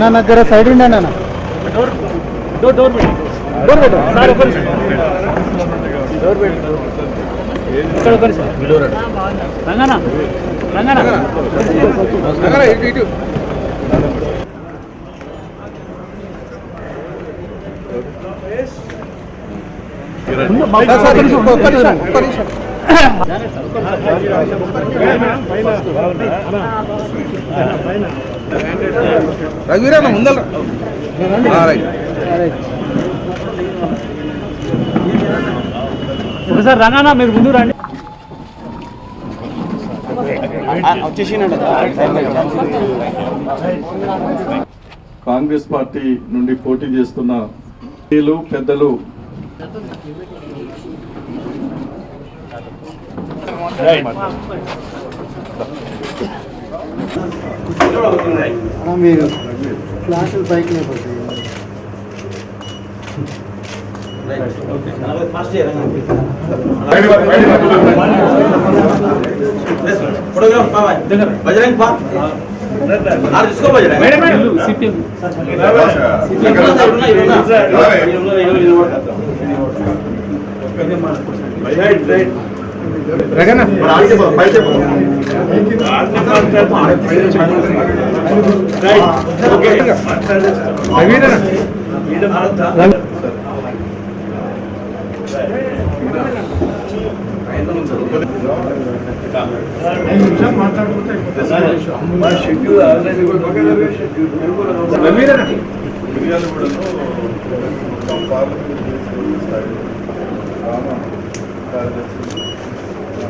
నా దగ్గర సైడ్ ఉండే అన్న డోర్ డోర్ డోర్ పెట్టు. సార్ ఇక్కడ నిమిషం రంగనా రంగనా ఒక్క నిమిషం ఒక్క నిమిషం ఒక్క నిమిషం. రఘువీరన్న ముందర. రైట్. ఒకసారి రంగనా మీరు ముందు రండి. కాంగ్రెస్ పార్టీ నుండి పోటీ చేస్తున్న పెద్దలు. మీరు క్లాసులు బైక్నే పడుతుంది బజరంగ్ పార్క్ సిపిఎం जिसको बजरंग మేడం మేడం సిపిఎం మిర్యాలగూడలో మొత్తం పార్లమెంట్ చేసే స్థాయిలో గ్రామ కార్యదర్శి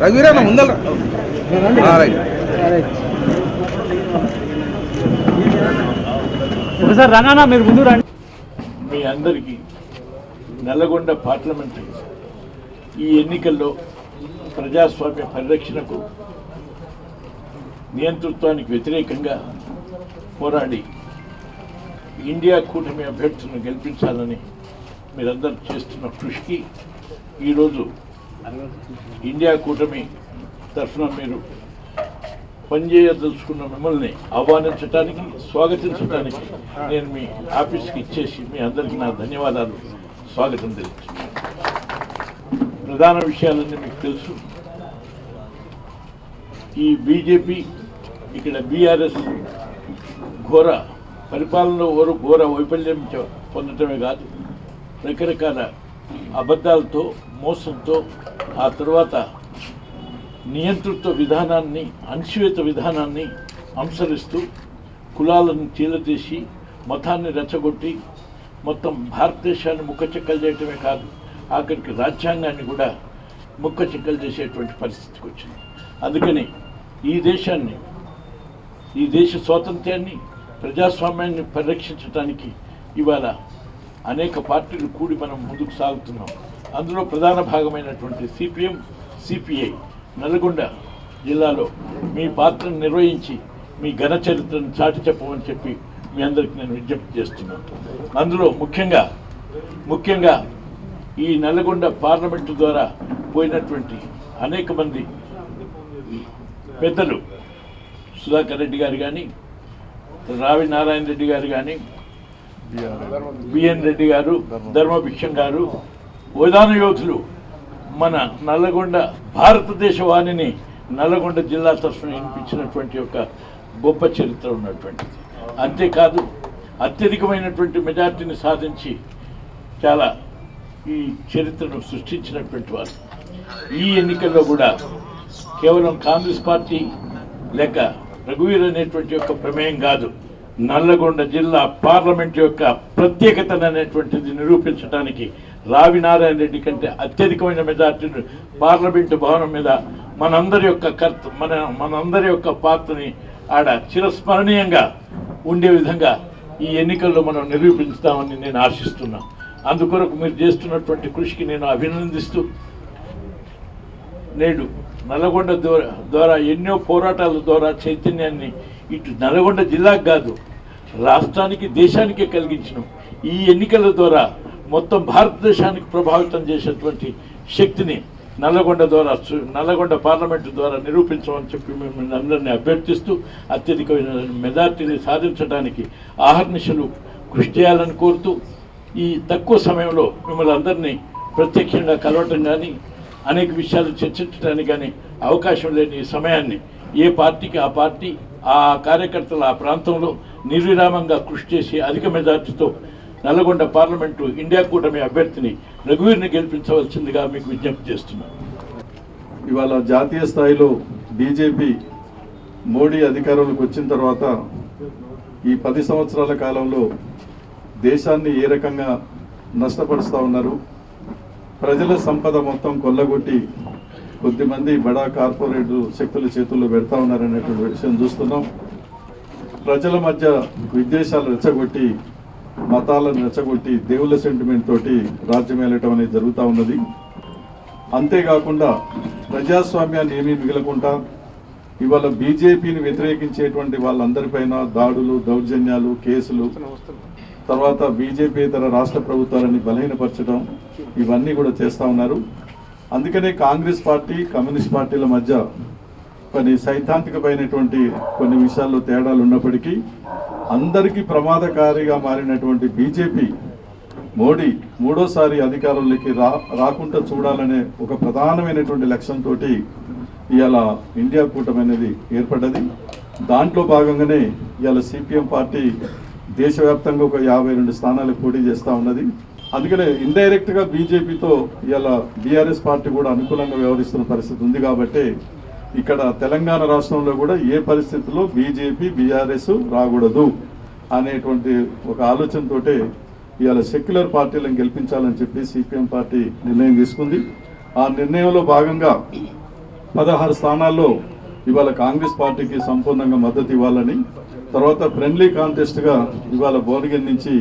రఘువీరా ముందల సార్ రంగానా మీరు ముందు రండి. మీ అందరికీ నల్లగొండ పార్లమెంట్ ఈ ఎన్నికల్లో ప్రజాస్వామ్య పరిరక్షణకు నియంతృత్వానికి వ్యతిరేకంగా పోరాడి ఇండియా కూటమి అభ్యర్థులను గెలిపించాలని మీరందరూ చేస్తున్న కృషికి ఈరోజు ఇండియా కూటమి తరఫున మీరు పనిచేయదలుచుకున్న మిమ్మల్ని ఆహ్వానించడానికి స్వాగతించడానికి నేను మీ ఆఫీస్కి ఇచ్చేసి మీ అందరికీ నా ధన్యవాదాలు. స్వాగతం తెలుస్తున్నాను ప్రధాన విషయాలన్నీ మీకు తెలుసు. ఈ బీజేపీ ఇక్కడ బీఆర్ఎస్ ఘోర పరిపాలనలో ఓరు ఘోర వైఫల్యం పొందటమే కాదు. రకరకాల అబద్ధాలతో మోసంతో ఆ తర్వాత నియంతృత్వ విధానాన్ని అణచివేత విధానాన్ని అనుసరిస్తూ కులాలను చీలతీసి మతాన్ని రెచ్చగొట్టి మొత్తం భారతదేశాన్ని ముక్కచెక్కలు చేయటమే కాదు ఆఖరికి రాజ్యాంగాన్ని కూడా ముక్కచెక్కలు చేసేటువంటి పరిస్థితికి వచ్చింది. అందుకని ఈ దేశాన్ని ఈ దేశ స్వాతంత్ర్యాన్ని ప్రజాస్వామ్యాన్ని పరిరక్షించడానికి ఇవాళ అనేక పార్టీలు కూడి మనం ముందుకు సాగుతున్నాం. అందులో ప్రధాన భాగమైనటువంటి సిపిఎం సిపిఐ నల్గొండ జిల్లాలో మీ పాత్రను నిర్వహించి మీ ఘన చరిత్రను చాటి చెప్పమని చెప్పి మీ అందరికి నేను విజ్ఞప్తి చేస్తున్నాను. అందులో ముఖ్యంగా ముఖ్యంగా ఈ నల్లగొండ పార్లమెంటు ద్వారా పోయినటువంటి అనేక మంది పెద్దలు సుధాకర్ రెడ్డి గారు కానీ రావి నారాయణ రెడ్డి గారు కానీ బిఎన్ రెడ్డి గారు ధర్మభిక్షం గారు ఉదాన యోధులు మన నల్లగొండ భారతదేశ వాణిని నల్లగొండ జిల్లా తరఫున వినిపించినటువంటి ఒక గొప్ప చరిత్ర ఉన్నటువంటిది. అంతేకాదు అత్యధికమైనటువంటి మెజార్టీని సాధించి చాలా ఈ చరిత్రను సృష్టించినటువంటి వారు. ఈ ఎన్నికల్లో కూడా కేవలం కాంగ్రెస్ పార్టీ లేక రఘువీర్ అనేటువంటి యొక్క ప్రమేయం కాదు. నల్లగొండ జిల్లా పార్లమెంట్ యొక్క ప్రత్యేకత అనేటువంటిది నిరూపించడానికి రావి నారాయణ రెడ్డి కంటే అత్యధికమైన మెజార్టీని పార్లమెంటు భవనం మీద మనందరి యొక్క కర్త మన మనందరి యొక్క పాత్రని ఆడ చిరస్మరణీయంగా ఉండే విధంగా ఈ ఎన్నికల్లో మనం నిరూపిస్తామని నేను ఆశిస్తున్నా. అందుకొరకు మీరు చేస్తున్నటువంటి కృషికి నేను అభినందిస్తూ నేడు నల్లగొండ ద్వారా ద్వారా ఎన్నో పోరాటాల ద్వారా చైతన్యాన్ని ఇటు నల్గొండ జిల్లాకు కాదు రాష్ట్రానికి దేశానికి కలిగించిన. ఈ ఎన్నికల ద్వారా మొత్తం భారతదేశానికి ప్రభావితం చేసేటువంటి శక్తిని నల్లగొండ ద్వారా నల్లగొండ పార్లమెంటు ద్వారా నిరూపించమని చెప్పి మిమ్మల్ని అందరినీ అభ్యర్థిస్తూ అత్యధికమైన మెజార్టీని సాధించడానికి ఆహర్నిశలు కృషి చేయాలని కోరుతూ ఈ తక్కువ సమయంలో మిమ్మల్ని అందరినీ ప్రత్యక్షంగా కలవటం కానీ అనేక విషయాలు చర్చించడానికి కానీ అవకాశం లేని సమయాన్ని ఏ పార్టీకి ఆ పార్టీ ఆ కార్యకర్తలు ఆ ప్రాంతంలో నిర్విరామంగా కృషి చేసి అధిక మెజార్టీతో నల్లగొండ పార్లమెంటు ఇండియా కూటమి అభ్యర్థిని రఘువీర్ని గెలిపించవలసిందిగా మీకు విజ్ఞప్తి చేస్తున్నాను. ఇవాళ జాతీయ స్థాయిలో బీజేపీ మోడీ అధికారంలోకి వచ్చిన తర్వాత ఈ పది సంవత్సరాల కాలంలో దేశాన్ని ఏ రకంగా నష్టపరుస్తూ ఉన్నారు? ప్రజల సంపద మొత్తం కొల్లగొట్టి కొద్దిమంది బడా కార్పొరేట్ శక్తుల చేతుల్లో పెడతా ఉన్నారనేటువంటి విషయం చూస్తున్నాం. ప్రజల మధ్య విద్వేషాలు రెచ్చగొట్టి మతాలను రెచ్చగొట్టి దేవుళ్ళ సెంటిమెంట్ తోటి రాజ్యం వెళ్ళటం అనేది జరుగుతూ ఉన్నది. అంతేకాకుండా ప్రజాస్వామ్యాన్ని ఏమీ మిగలకుండా ఇవాళ బీజేపీని వ్యతిరేకించేటువంటి వాళ్ళందరిపైన దాడులు దౌర్జన్యాలు కేసులు తర్వాత బీజేపీ ఇతర రాష్ట్ర ప్రభుత్వాలని బలహీనపరచడం ఇవన్నీ కూడా చేస్తూ ఉన్నారు. అందుకనే కాంగ్రెస్ పార్టీ కమ్యూనిస్ట్ పార్టీల మధ్య కొన్ని సైద్ధాంతికమైనటువంటి కొన్ని విషయాల్లో తేడాలు ఉన్నప్పటికీ అందరికీ ప్రమాదకారిగా మారినటువంటి బీజేపీ మోడీ మూడోసారి అధికారంలోకి రా రాకుండా చూడాలనే ఒక ప్రధానమైనటువంటి లక్ష్యంతో ఇవాళ ఇండియా కూటమి అనేది ఏర్పడ్డది. దాంట్లో భాగంగానే ఇవాళ సిపిఎం పార్టీ దేశవ్యాప్తంగా ఒక యాభై రెండు స్థానాలకు పోటీ చేస్తూ ఉన్నది. అందుకనే ఇండైరెక్ట్గా బీజేపీతో ఇవాళ బీఆర్ఎస్ పార్టీ కూడా అనుకూలంగా వ్యవహరిస్తున్న పరిస్థితి ఉంది కాబట్టి ఇక్కడ తెలంగాణ రాష్ట్రంలో కూడా ఏ పరిస్థితుల్లో బీజేపీ బీఆర్ఎస్ రాకూడదు అనేటువంటి ఒక ఆలోచనతోటే ఇవాళ సెక్యులర్ పార్టీలను గెలిపించాలని చెప్పి సిపిఎం పార్టీ నిర్ణయం తీసుకుంది. ఆ నిర్ణయంలో భాగంగా పదహారు స్థానాల్లో ఇవాళ కాంగ్రెస్ పార్టీకి సంపూర్ణంగా మద్దతు ఇవ్వాలని తర్వాత ఫ్రెండ్లీ కాంటెస్ట్గా ఇవాళ భువనగిరి నుంచి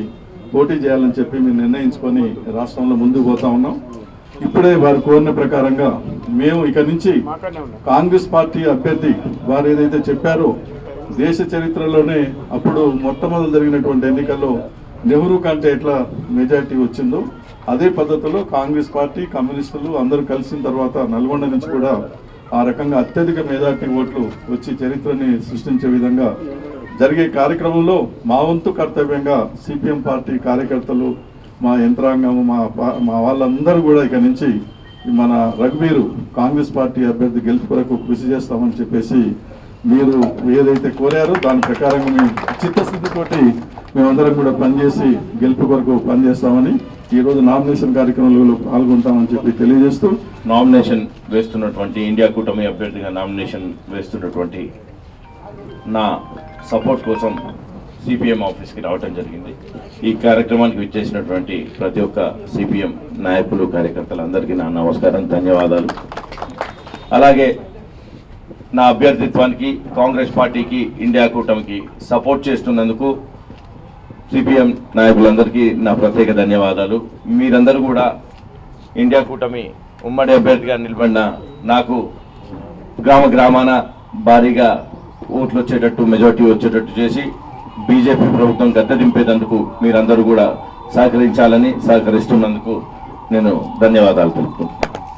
పోటీ చేయాలని చెప్పి మేము నిర్ణయించుకొని రాష్ట్రంలో ముందుకు పోతా ఉన్నాం. ఇప్పుడే వారు కోరిన ప్రకారంగా మేము ఇక నుంచి కాంగ్రెస్ పార్టీ అభ్యర్థి వారు ఏదైతే చెప్పారో దేశ చరిత్రలోనే అప్పుడు మొట్టమొదటి జరిగినటువంటి ఎన్నికల్లో నెహ్రూ కంటే ఎట్లా మెజార్టీ వచ్చిందో అదే పద్ధతిలో కాంగ్రెస్ పార్టీ కమ్యూనిస్టులు అందరూ కలిసిన తర్వాత నల్గొండ నుంచి కూడా ఆ రకంగా అత్యధిక మెజార్టీ ఓట్లు వచ్చి చరిత్రని సృష్టించే విధంగా జరిగే కార్యక్రమంలో మా వంతు కర్తవ్యంగా సిపిఎం పార్టీ కార్యకర్తలు మా యంత్రాంగము మా మా వాళ్ళందరూ కూడా ఇక నుంచి మన రఘువీరు కాంగ్రెస్ పార్టీ అభ్యర్థి గెలుపు కొరకు కృషి చేస్తామని చెప్పేసి మీరు ఏదైతే కోరారో దాని ప్రకారంగా మేము చిత్తశుద్ధితోటి మేమందరం కూడా పనిచేసి గెలుపు కొరకు పనిచేస్తామని ఈరోజు నామినేషన్ కార్యక్రమంలో పాల్గొంటామని చెప్పి తెలియజేస్తూ నామినేషన్ వేస్తున్నటువంటి ఇండియా కూటమి అభ్యర్థిగా నామినేషన్ వేస్తున్నటువంటి నా సపోర్ట్ కోసం సిపిఎం ఆఫీస్కి రావటం జరిగింది. ఈ కార్యక్రమానికి విచ్చేసినటువంటి ప్రతి ఒక్క సిపిఎం నాయకులు కార్యకర్తలందరికీ నా నమస్కారం ధన్యవాదాలు. అలాగే నా అభ్యర్థిత్వానికి కాంగ్రెస్ పార్టీకి ఇండియా కూటమికి సపోర్ట్ చేస్తున్నందుకు సిపిఎం నాయకులందరికీ నా ప్రత్యేక ధన్యవాదాలు. మీరందరూ కూడా ఇండియా కూటమి ఉమ్మడి అభ్యర్థిగా నిలబడిన నాకు గ్రామ గ్రామాన భారీగా ఓట్లు వచ్చేటట్టు మెజార్టీ వచ్చేటట్టు చేసి బీజేపీ ప్రభుత్వం గద్దెదింపేందుకు మీరందరూ కూడా సహకరించాలని సహకరిస్తున్నందుకు నేను ధన్యవాదాలు తెలుపుతున్నాను